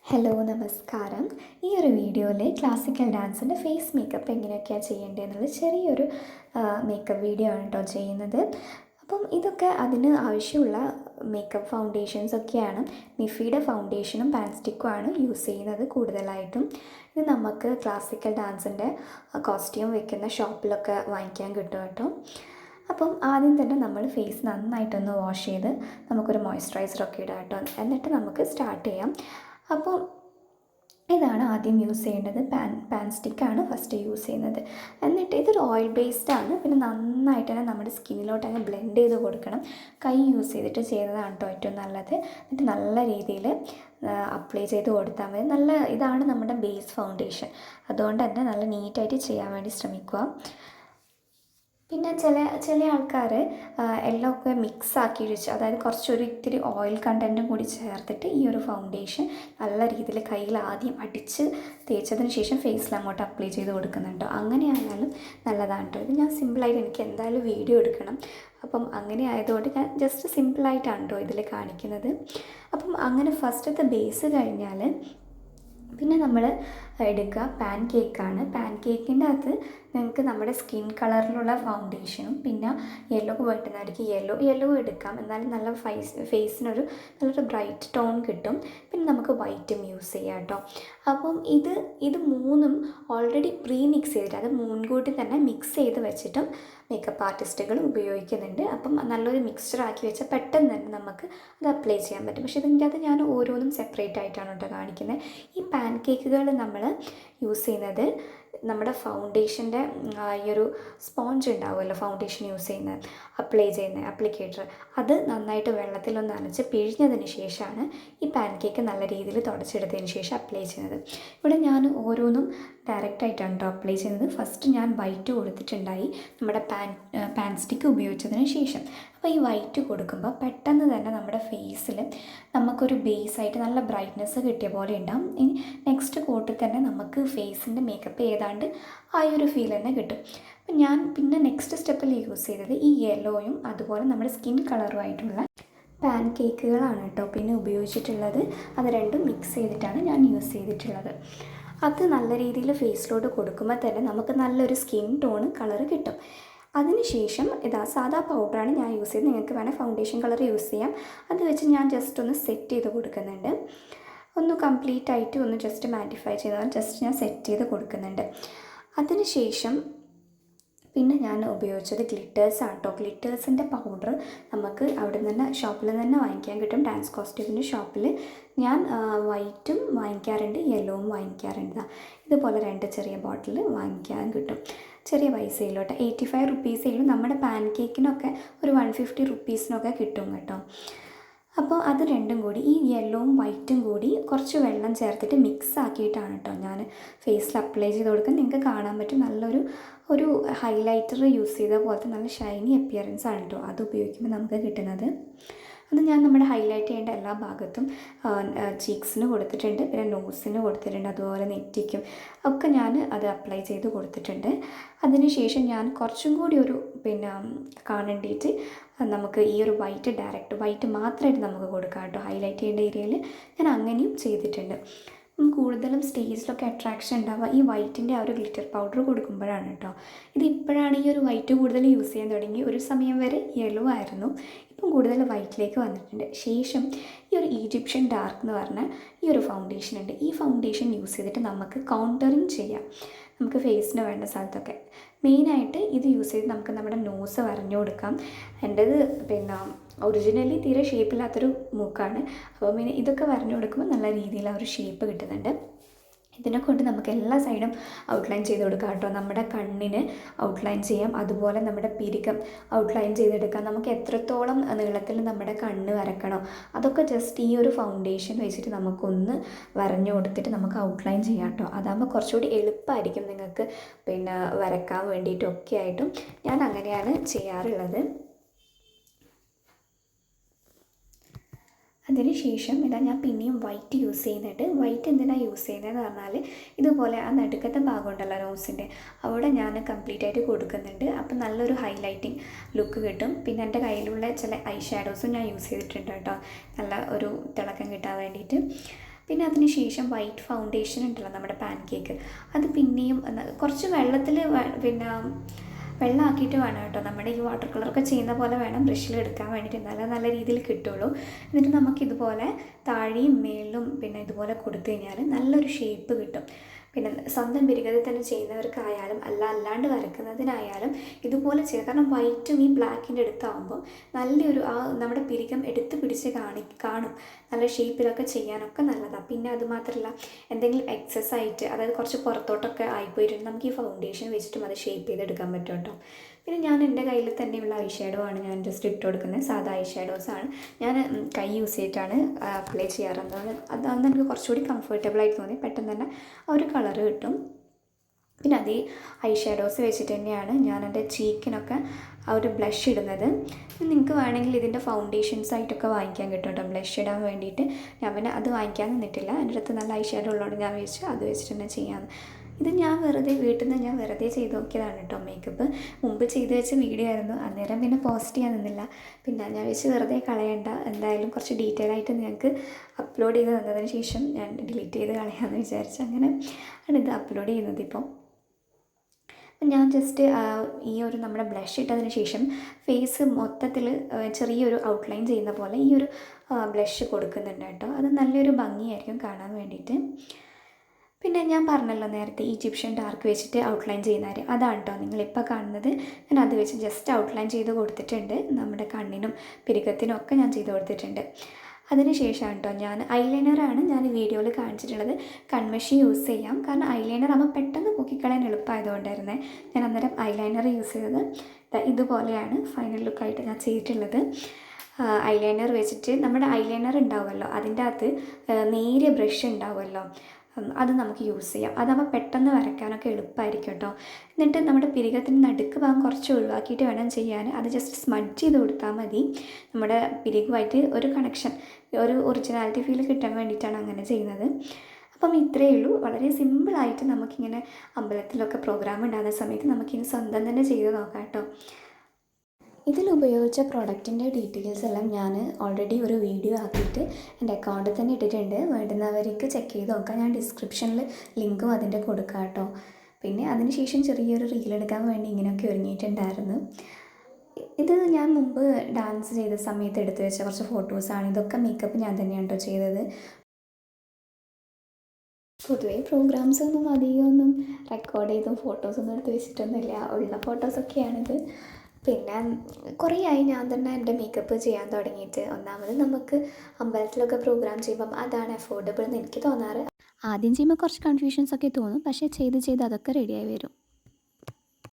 Hello നമസ്കാരം. ഈ ഒരു വീഡിയോയിൽ ക്ലാസിക്കൽ ഡാൻസിന്റെ ഫേസ് മേക്കപ്പ് എങ്ങനെയൊക്കെയാണ് ചെയ്യേണ്ടതെന്നുള്ള ചെറിയൊരു മേക്കപ്പ് വീഡിയോ ആണ് കേട്ടോ ചെയ്യുന്നത്. അപ്പം ഇതൊക്കെ അതിന് ആവശ്യമുള്ള മേക്കപ്പ് ഫൗണ്ടേഷൻസ് ഒക്കെയാണ്. നിഫിയുടെ ഫൗണ്ടേഷനും പാൻസ്റ്റിക്കുമാണ് യൂസ് ചെയ്യുന്നത് കൂടുതലായിട്ടും. ഇത് നമുക്ക് ക്ലാസിക്കൽ ഡാൻസിന്റെ കോസ്റ്റ്യൂം വെക്കുന്ന ഷോപ്പിലൊക്കെ വാങ്ങിക്കാൻ കിട്ടും കേട്ടോ. അപ്പം ആദ്യം തന്നെ നമ്മൾ ഫേസ് നന്നായിട്ടൊന്ന് വാഷ് ചെയ്ത് നമുക്കൊരു മോയ്സ്ചറൈസറൊക്കെ ഇടാം കേട്ടോ. എന്നിട്ട് നമുക്ക് സ്റ്റാർട്ട് ചെയ്യാം. അപ്പോൾ ഇതാണ് ആദ്യം യൂസ് ചെയ്യേണ്ടത്. പാൻ പാൻ സ്റ്റിക്കാണ് ഫസ്റ്റ് യൂസ് ചെയ്യുന്നത്. എന്നിട്ട് ഇതൊരു ഓയിൽ ബേസ്ഡ് ആണ്. പിന്നെ നന്നായിട്ട് തന്നെ നമ്മുടെ സ്കിന്നിലോട്ട് അങ്ങ് ബ്ലെൻഡ് ചെയ്ത് കൊടുക്കണം. കൈ യൂസ് ചെയ്തിട്ട് ചെയ്യുന്നതാണ് കേട്ടോ ഏറ്റവും നല്ലത്. എന്നിട്ട് നല്ല രീതിയിൽ അപ്ലൈ ചെയ്ത് കൊടുത്താൽ മതി. നല്ല ഇതാണ് നമ്മുടെ ബേസ് ഫൗണ്ടേഷൻ അതുകൊണ്ട് തന്നെ നല്ല നീറ്റായിട്ട് ചെയ്യാൻ വേണ്ടി ശ്രമിക്കുക. പിന്നെ ചില ചില ആൾക്കാർ എല്ലാം ഒക്കെ മിക്സ് ആക്കി വെച്ച് അതായത് കുറച്ചൊരു ഇത്തിരി ഓയിൽ കണ്ടന്റും കൂടി ചേർത്തിട്ട് ഈ ഒരു ഫൗണ്ടേഷൻ നല്ല രീതിയിൽ കയ്യിൽ ആദ്യം അടിച്ച് തേച്ചതിന് ശേഷം ഫേസിൽ അങ്ങോട്ട് അപ്ലൈ ചെയ്ത് കൊടുക്കുന്നുണ്ടോ. അങ്ങനെയായാലും നല്ലതാണ് കേട്ടോ ഇത് ഞാൻ സിമ്പിളായിട്ട് എനിക്ക് എന്തായാലും വീഡിയോ എടുക്കണം. അപ്പം അങ്ങനെ ആയതുകൊണ്ട് ഞാൻ ജസ്റ്റ് സിമ്പിളായിട്ടാണ് കേട്ടോ ഇതിൽ കാണിക്കുന്നത്. അപ്പം അങ്ങനെ ഫസ്റ്റത്തെ ബേസ് കഴിഞ്ഞാൽ പിന്നെ നമ്മൾ എടുക്കുക പാൻ കേക്കാണ് പാൻ കേക്കിന്റെ അകത്ത് നിങ്ങൾക്ക് നമ്മുടെ സ്കിൻ കളറിലുള്ള ഫൗണ്ടേഷനും പിന്നെ യെല്ലോ പോയിട്ടുണ്ടായിരിക്കും യെല്ലോ. യെല്ലോ എടുക്കാം. എന്നാലും നല്ല ഫേസ് ഫേസിനൊരു നല്ലൊരു ബ്രൈറ്റ് ടോൺ കിട്ടും. പിന്നെ നമുക്ക് വൈറ്റും യൂസ് ചെയ്യാം കേട്ടോ. അപ്പം ഇത് ഇത് മൂന്നും ഓൾറെഡി പ്രീ മിക്സ് ചെയ്തിട്ട് അത് മുൻകൂട്ടി തന്നെ മിക്സ് ചെയ്ത് വെച്ചിട്ടും മേക്കപ്പ് ആർട്ടിസ്റ്റുകൾ ഉപയോഗിക്കുന്നുണ്ട്. അപ്പം നല്ലൊരു മിക്സ്ചർ ആക്കി വെച്ചാൽ പെട്ടെന്ന് തന്നെ നമുക്ക് അത് അപ്ലൈ ചെയ്യാൻ പറ്റും. പക്ഷേ ഇതിന്റെ അത് ഞാൻ ഓരോന്നും സെപ്പറേറ്റ് ആയിട്ടാണ് കേട്ടോ കാണിക്കുന്നത് ഈ പാൻ കേക്കുകൾ നമ്മൾ യൂസ് ചെയ്യുന്നത് നമ്മുടെ ഫൗണ്ടേഷന്റെ ഈ ഒരു സ്പോഞ്ച് ഉണ്ടാവുമല്ലോ ഫൗണ്ടേഷൻ യൂസ് ചെയ്യുന്നത് അപ്ലൈ ചെയ്യുന്ന അപ്ലിക്കേറ്റർ അത് നന്നായിട്ട് വെള്ളത്തിലൊന്ന് നനച്ച് പിഴിഞ്ഞതിന് ശേഷമാണ് ഈ പാൻ കേക്ക് നല്ല രീതിയിൽ തുടച്ചെടുത്തതിന് ശേഷം അപ്ലൈ ചെയ്യുന്നത്. ഇവിടെ ഞാൻ ഓരോന്നും ഡയറക്റ്റായിട്ടാണ് കേട്ടോ അപ്ലൈ ചെയ്യുന്നത്. ഫസ്റ്റ് ഞാൻ വൈറ്റ് കൊടുത്തിട്ടുണ്ടായി നമ്മുടെ പാൻ പാൻ സ്റ്റിക്ക് ഉപയോഗിച്ചതിന് ശേഷം. അപ്പോൾ ഈ വൈറ്റ് കൊടുക്കുമ്പോൾ പെട്ടെന്ന് തന്നെ നമ്മുടെ ഫേസിൽ നമുക്കൊരു ബേസ് ആയിട്ട് നല്ല ബ്രൈറ്റ്നെസ് കിട്ടിയ പോലെ ഉണ്ടാവും. ഇനി നെക്സ്റ്റ് തന്നെ നമുക്ക് ഫേസിന്റെ മേക്കപ്പ് ഏതാണ്ട് ആ ഒരു ഫീൽ തന്നെ കിട്ടും. അപ്പം ഞാൻ പിന്നെ നെക്സ്റ്റ് സ്റ്റെപ്പിൽ യൂസ് ചെയ്തത് ഈ യെല്ലോയും അതുപോലെ നമ്മുടെ സ്കിൻ കളറുമായിട്ടുള്ള പാൻ കേക്കുകളാണ് കേട്ടോ പിന്നെ ഉപയോഗിച്ചിട്ടുള്ളത്. അത് രണ്ടും മിക്സ് ചെയ്തിട്ടാണ് ഞാൻ യൂസ് ചെയ്തിട്ടുള്ളത്. അത് നല്ല രീതിയിൽ ഫേസിലോട്ട് കൊടുക്കുമ്പോൾ തന്നെ നമുക്ക് നല്ലൊരു സ്കിൻ ടോൺ കളർ കിട്ടും. അതിനുശേഷം ഇതാ സാധാ പൗഡറാണ് ഞാൻ യൂസ് ചെയ്യുന്നത് നിങ്ങൾക്ക് വേണേൽ ഫൗണ്ടേഷൻ കളർ യൂസ് ചെയ്യാം. അത് വെച്ച് ഞാൻ ജസ്റ്റ് ഒന്ന് സെറ്റ് ചെയ്ത് കൊടുക്കുന്നുണ്ട്. ഒന്ന് കംപ്ലീറ്റ് ആയിട്ട് ഒന്ന് ജസ്റ്റ് മാറ്റിഫൈ ചെയ്താൽ ജസ്റ്റ് ഞാൻ സെറ്റ് ചെയ്ത് കൊടുക്കുന്നുണ്ട്. അതിനുശേഷം പിന്നെ ഞാൻ ഉപയോഗിച്ചത് ഗ്ലിറ്റേഴ്സ് ആട്ടോ. കേട്ടോ ഗ്ലിറ്റേഴ്സിന്റെ പൗഡർ നമുക്ക് അവിടെ നിന്ന് ഷോപ്പിൽ തന്നെ വാങ്ങിക്കാൻ കിട്ടും. ഡാൻസ് കോസ്റ്റ്യൂമിന്റെ ഷോപ്പിൽ ഞാൻ വൈറ്റും വാങ്ങിക്കാറുണ്ട് യെല്ലോവും വാങ്ങിക്കാറുണ്ട് ഇതുപോലെ രണ്ട് ചെറിയ ബോട്ടിൽ വാങ്ങിക്കാൻ കിട്ടും. ചെറിയ പൈസയിലോട്ട്. എയ്റ്റി ഫൈവ് റുപ്പീസേലും നമ്മുടെ പാൻ കേക്കിനൊക്കെ ഒരു വൺ ഫിഫ്റ്റി റുപ്പീസിനൊക്കെ കിട്ടും കേട്ടോ. അപ്പോൾ അത് രണ്ടും കൂടി ഈ യെല്ലോവും വൈറ്റും കൂടി കുറച്ച് വെള്ളം ചേർത്തിട്ട് മിക്സ് ആക്കിയിട്ടാണ് കേട്ടോ ഞാൻ ഫേസിൽ അപ്ലൈ ചെയ്ത് കൊടുക്കാൻ നിങ്ങൾക്ക് കാണാൻ പറ്റും നല്ലൊരു ഒരു ഹൈലൈറ്റർ യൂസ് ചെയ്ത പോലത്തെ നല്ല ഷൈനി അപ്പിയറൻസ് ആണ് കേട്ടോ അത് ഉപയോഗിക്കുമ്പോൾ നമുക്ക് കിട്ടുന്നത്. അത് ഞാൻ നമ്മുടെ ഹൈലൈറ്റ് ചെയ്യേണ്ട എല്ലാ ഭാഗത്തും ചീക്സിന് കൊടുത്തിട്ടുണ്ട് പിന്നെ നോസിന് കൊടുത്തിട്ടുണ്ട് അതുപോലെ നെറ്റിക്കും ഒക്കെ ഞാൻ അത് അപ്ലൈ ചെയ്ത് കൊടുത്തിട്ടുണ്ട്. അതിനുശേഷം ഞാൻ കുറച്ചും കൂടി ഒരു പിന്നെ കാണേണ്ടിയിട്ട് നമുക്ക് ഈ ഒരു വൈറ്റ് ഡയറക്റ്റ് വൈറ്റ് മാത്രമായിട്ട് നമുക്ക് കൊടുക്കാം കേട്ടോ. ഹൈലൈറ്റ് ചെയ്യേണ്ട ഏരിയയിൽ ഞാൻ അങ്ങനെയും ചെയ്തിട്ടുണ്ട്. കൂടുതലും സ്റ്റേജിലൊക്കെ അട്രാക്ഷൻ ഉണ്ടാവുക. ഈ വൈറ്റിന്റെ ആ ഒരു ഗ്ലിറ്റർ പൗഡർ കൊടുക്കുമ്പോഴാണ് കേട്ടോ ഇത് ഇപ്പോഴാണ് ഈ ഒരു വൈറ്റ് കൂടുതൽ യൂസ് ചെയ്യാൻ തുടങ്ങി. ഒരു സമയം വരെ യെല്ലോ ആയിരുന്നു. ഇപ്പം കൂടുതൽ വൈറ്റിലേക്ക് വന്നിട്ടുണ്ട്. ശേഷം ഈ ഒരു ഈജിപ്ഷ്യൻ ഡാർക്ക് എന്ന് പറഞ്ഞ ഈ ഒരു ഫൗണ്ടേഷൻ ഉണ്ട്. ഈ ഫൗണ്ടേഷൻ യൂസ് ചെയ്തിട്ട് നമുക്ക് കൗണ്ടറിങ് ചെയ്യാം. നമുക്ക് ഫേസിന് വേണ്ട സ്ഥലത്തൊക്കെ. മെയിനായിട്ട് ഇത് യൂസ് ചെയ്ത് നമുക്ക് നമ്മുടെ നോസ് വരഞ്ഞു കൊടുക്കാം. എന്റെത് പിന്നെ ഒറിജിനലി തീരെ ഷേപ്പില്ലാത്തൊരു മൂക്കാണ്. അപ്പോൾ പിന്നെ ഇതൊക്കെ വരഞ്ഞു കൊടുക്കുമ്പോൾ നല്ല രീതിയിൽ ആ ഒരു ഷേപ്പ് കിട്ടുന്നുണ്ട്. ഇതിനെ കൊണ്ട് നമുക്ക് എല്ലാ സൈഡും ഔട്ട്ലൈൻ ചെയ്ത് കൊടുക്കാം കേട്ടോ. നമ്മുടെ കണ്ണിന് ഔട്ട്ലൈൻ ചെയ്യാം. അതുപോലെ നമ്മുടെ പിരികം ഔട്ട്ലൈൻ ചെയ്തെടുക്കാം. നമുക്ക് എത്രത്തോളം നീളത്തിൽ നമ്മുടെ കണ്ണ് വരക്കണോ അതൊക്കെ ജസ്റ്റ് ഈ ഒരു ഫൗണ്ടേഷൻ വെച്ചിട്ട് നമുക്കൊന്ന് വരഞ്ഞു കൊടുത്തിട്ട് നമുക്ക് ഔട്ട്ലൈൻ ചെയ്യാം കേട്ടോ. അതാകുമ്പോൾ കുറച്ചുകൂടി എളുപ്പമായിരിക്കും നിങ്ങൾക്ക് പിന്നെ വരക്കാൻ വേണ്ടിയിട്ടൊക്കെ ആയിട്ടും. ഞാൻ അങ്ങനെയാണ് ചെയ്യാറുള്ളത്. അതിന് ശേഷം ഇതാ ഞാൻ പിന്നെയും വൈറ്റ് യൂസ് ചെയ്യുന്നുണ്ട്. വൈറ്റ് എന്തിനാണ് യൂസ് ചെയ്യുന്നതെന്ന് പറഞ്ഞാൽ ഇതുപോലെ ആ നടുക്കത്തെ ഭാഗം ഉണ്ടല്ലോ റോസിന്റെ അവിടെ ഞാൻ കംപ്ലീറ്റ് ആയിട്ട് കൊടുക്കുന്നുണ്ട്. അപ്പം നല്ലൊരു ഹൈലൈറ്റിംഗ് ലുക്ക് കിട്ടും. പിന്നെ എന്റെ കയ്യിലുള്ള ചില ഐ ഷാഡോസും ഞാൻ യൂസ് ചെയ്തിട്ടുണ്ട് കേട്ടോ. നല്ല ഒരു തിളക്കം കിട്ടാൻ വേണ്ടിയിട്ട്. പിന്നെ അതിന് ശേഷം വൈറ്റ് ഫൗണ്ടേഷൻ ഉണ്ടല്ലോ നമ്മുടെ പാൻ കേക്ക് അത് പിന്നെയും കുറച്ച് വെള്ളത്തിൽ പിന്നെ വെള്ളമാക്കിയിട്ട് വേണം കേട്ടോ. നമ്മുടെ ഈ വാട്ടർ കളറൊക്കെ ചെയ്യുന്ന പോലെ വേണം ബ്രഷിൽ എടുക്കാൻ വേണ്ടിയിട്ട്. എന്നാലേ നല്ല രീതിയിൽ കിട്ടുള്ളൂ. എന്നിട്ട് നമുക്ക് ഇതുപോലെ താഴെയും മേളിലും പിന്നെ ഇതുപോലെ കൊടുത്തു കഴിഞ്ഞാൽ നല്ലൊരു ഷേപ്പ് കിട്ടും. പിന്നെ സ്വന്തം പിരികത്തിൽ തന്നെ ചെയ്യുന്നവർക്കായാലും അല്ല അല്ലാണ്ട് വരക്കുന്നതിനായാലും ഇതുപോലെ ചെയ്യുക. കാരണം വൈറ്റും ഈ ബ്ലാക്കിന്റെ അടുത്താവുമ്പോൾ നല്ലൊരു ആ നമ്മുടെ പിരികം എടുത്ത് പിടിച്ച് കാണി കാണും. നല്ല ഷേപ്പിലൊക്കെ ചെയ്യാനൊക്കെ നല്ലതാണ് പിന്നെ അതുമാത്രമല്ല എന്തെങ്കിലും എക്സസ് ആയിട്ട് അതായത് കുറച്ച് പുറത്തോട്ടൊക്കെ ആയിപ്പോയിട്ടുണ്ട് നമുക്ക് ഈ ഫൗണ്ടേഷൻ വെച്ചിട്ടും അത് ഷേപ്പ് ചെയ്തെടുക്കാൻ പറ്റും കേട്ടോ. പിന്നെ ഞാൻ എന്റെ കയ്യിൽ തന്നെയുള്ള ഐ ഷാഡോ ആണ് ഞാൻ ജസ്റ്റ് ഇട്ട് കൊടുക്കുന്നത്. സാധാ ഐ ഷാഡോസ് ആണ്. ഞാൻ കൈ യൂസ് ചെയ്തിട്ടാണ് അപ്ലൈ ചെയ്യാറുള്ളത്. അതാണ് എനിക്ക് കുറച്ചുകൂടി കംഫർട്ടബിൾ ആയിട്ട് തോന്നി. പെട്ടെന്ന് തന്നെ ആ ഒരു കളറ് കിട്ടും. പിന്നെ അതേ ഐ ഷാഡോസ് വെച്ചിട്ട് തന്നെയാണ് ഞാൻ എന്റെ ചീക്കിനൊക്കെ ആ ഒരു ബ്ലഷ് ഇടുന്നത്. നിങ്ങൾക്ക് വേണമെങ്കിൽ ഇതിന്റെ ഫൗണ്ടേഷൻസ് ആയിട്ടൊക്കെ വാങ്ങിക്കാൻ കിട്ടും കേട്ടോ. ബ്ലഷ് ഇടാൻ വേണ്ടിയിട്ട്. ഞാൻ പിന്നെ അത് വാങ്ങിക്കാൻ നിന്നിട്ടില്ല. എന്റെ അടുത്ത് നല്ല ഐ ഷാഡോ ഉള്ളതുകൊണ്ട് ഞാൻ വിചാരിച്ചു അത് വെച്ചിട്ട് തന്നെ ചെയ്യാമെന്ന് ഇത് ഞാൻ വെറുതെ വീട്ടിൽ നിന്ന് ഞാൻ വെറുതെ ചെയ്ത് നോക്കിയതാണ് കേട്ടോ മേക്കപ്പ് മുമ്പ് ചെയ്ത് വെച്ച വീഡിയോ ആയിരുന്നു. അന്നേരം പിന്നെ പോസ്റ്റ് ചെയ്യാൻ നിന്നില്ല. പിന്നെ ഞാൻ വെച്ച് വെറുതെ കളയണ്ട. എന്തായാലും കുറച്ച് ഡീറ്റെയിൽ ആയിട്ട് നിങ്ങൾക്ക് അപ്ലോഡ് ചെയ്ത് തന്നതിന് ശേഷം ഞാൻ ഡിലീറ്റ് ചെയ്ത് കളയാമെന്ന് വിചാരിച്ചു. അങ്ങനെ ആണ് ഇത് അപ്ലോഡ് ചെയ്യുന്നത് ഇപ്പോൾ ഞാൻ ജസ്റ്റ് ഈ ഒരു നമ്മുടെ ബ്ലഷ് ഇട്ടതിന് ശേഷം ഫേസ് മൊത്തത്തിൽ ചെറിയൊരു ഔട്ട്ലൈൻ ചെയ്യുന്ന പോലെ ഈ ഒരു ബ്ലഷ് കൊടുക്കുന്നുണ്ട് കേട്ടോ. അത് നല്ലൊരു ഭംഗിയായിരിക്കും കാണാൻ വേണ്ടിയിട്ട്. പിന്നെ ഞാൻ പറഞ്ഞല്ലോ നേരത്തെ ഈജിപ്ഷ്യൻ ഡാർക്ക് വെച്ചിട്ട് ഔട്ട്ലൈൻ ചെയ്യുന്ന കാര്യം. അതാണ് കേട്ടോ നിങ്ങളിപ്പോൾ കാണുന്നത്. ഞാൻ അത് വെച്ച് ജസ്റ്റ് ഔട്ട്ലൈൻ ചെയ്ത് കൊടുത്തിട്ടുണ്ട്. നമ്മുടെ കണ്ണിനും പിരികത്തിനും ഒക്കെ ഞാൻ ചെയ്ത് കൊടുത്തിട്ടുണ്ട്. അതിന് ശേഷമാണ് കേട്ടോ ഞാൻ ഐലൈനറാണ് ഞാൻ വീഡിയോയിൽ കാണിച്ചിട്ടുള്ളത്. കൺമഷി യൂസ് ചെയ്യാം. കാരണം ഐലൈനർ ആകുമ്പോൾ പെട്ടെന്ന് പൊക്കിക്കളയാൻ എളുപ്പമായതുകൊണ്ടായിരുന്നേ ഞാൻ അന്നേരം ഐലൈനർ യൂസ് ചെയ്തത്. ഇതുപോലെയാണ് ഫൈനൽ ലുക്കായിട്ട് ഞാൻ ചെയ്തിട്ടുള്ളത്. ഐലൈനർ വെച്ചിട്ട് നമ്മുടെ ഐലൈനർ ഉണ്ടാവുമല്ലോ. അതിന്റെ അകത്ത് നേരിയ ബ്രഷ് ഉണ്ടാവുമല്ലോ. അത് നമുക്ക് യൂസ് ചെയ്യാം. അതാകുമ്പോൾ പെട്ടെന്ന് വരയ്ക്കാനൊക്കെ എളുപ്പമായിരിക്കും കേട്ടോ എന്നിട്ട് നമ്മുടെ പിരികത്തിന്റെ നടുക്ക് ഭാഗം കുറച്ച് ഒഴിവാക്കിയിട്ട് വേണം ചെയ്യാൻ. അത് ജസ്റ്റ് സ്മഡ്ജ് ചെയ്ത് കൊടുത്താൽ മതി. നമ്മുടെ പിരികുമായിട്ട് ഒരു കണക്ഷൻ ഒരു ഒറിജിനാലിറ്റി ഫീൽ കിട്ടാൻ വേണ്ടിയിട്ടാണ് അങ്ങനെ ചെയ്യുന്നത്. അപ്പം ഇത്രയേ ഉള്ളൂ. വളരെ സിമ്പിളായിട്ട് നമുക്കിങ്ങനെ അമ്പലത്തിലൊക്കെ പ്രോഗ്രാം ഉണ്ടാകുന്ന സമയത്ത് നമുക്കിനി സ്വന്തം തന്നെ ചെയ്ത് നോക്കാം കേട്ടോ ഇതിൽ ഉപയോഗിച്ച പ്രോഡക്റ്റിന്റെ ഡീറ്റെയിൽസ് എല്ലാം ഞാൻ ഓൾറെഡി ഒരു വീഡിയോ ആക്കിയിട്ട് എന്റെ അക്കൗണ്ടിൽ തന്നെ ഇട്ടിട്ടുണ്ട്. വേണ്ടുന്നവർക്ക് ചെക്ക് ചെയ്ത് നോക്കാം. ഞാൻ ഡിസ്ക്രിപ്ഷനിൽ ലിങ്കും അതിന്റെ കൊടുക്കാം കേട്ടോ പിന്നെ അതിനുശേഷം ചെറിയൊരു റീൽ എടുക്കാൻ വേണ്ടി ഇങ്ങനെയൊക്കെ ഒരുങ്ങിയിട്ടുണ്ടായിരുന്നു. ഇത് ഞാൻ മുമ്പ് ഡാൻസ് ചെയ്ത സമയത്ത് എടുത്തു വെച്ച കുറച്ച് ഫോട്ടോസാണ് ഇതൊക്കെ മേക്കപ്പ് ഞാൻ തന്നെയാണ് കേട്ടോ ചെയ്തത്. പൊതുവേ പ്രോഗ്രാംസ് ഒന്നും അധികമൊന്നും റെക്കോർഡ് ചെയ്തും ഫോട്ടോസൊന്നും എടുത്ത് വെച്ചിട്ടൊന്നുമില്ല. ഉള്ള ഫോട്ടോസൊക്കെയാണിത് പിന്നെ കുറേ ആയി ഞാൻ തന്നെ എന്റെ മേക്കപ്പ് ചെയ്യാൻ തുടങ്ങിയിട്ട്. ഒന്നാമത് നമുക്ക് അമ്പലത്തിലൊക്കെ പ്രോഗ്രാം ചെയ്യുമ്പം അതാണ് അഫോർഡബിൾ എന്ന് എനിക്ക് തോന്നാറ്. ആദ്യം ചെയ്യുമ്പോൾ കുറച്ച് കൺഫ്യൂഷൻസ് ഒക്കെ തോന്നും. പക്ഷേ ചെയ്ത് ചെയ്ത് അതൊക്കെ റെഡിയായി വരും.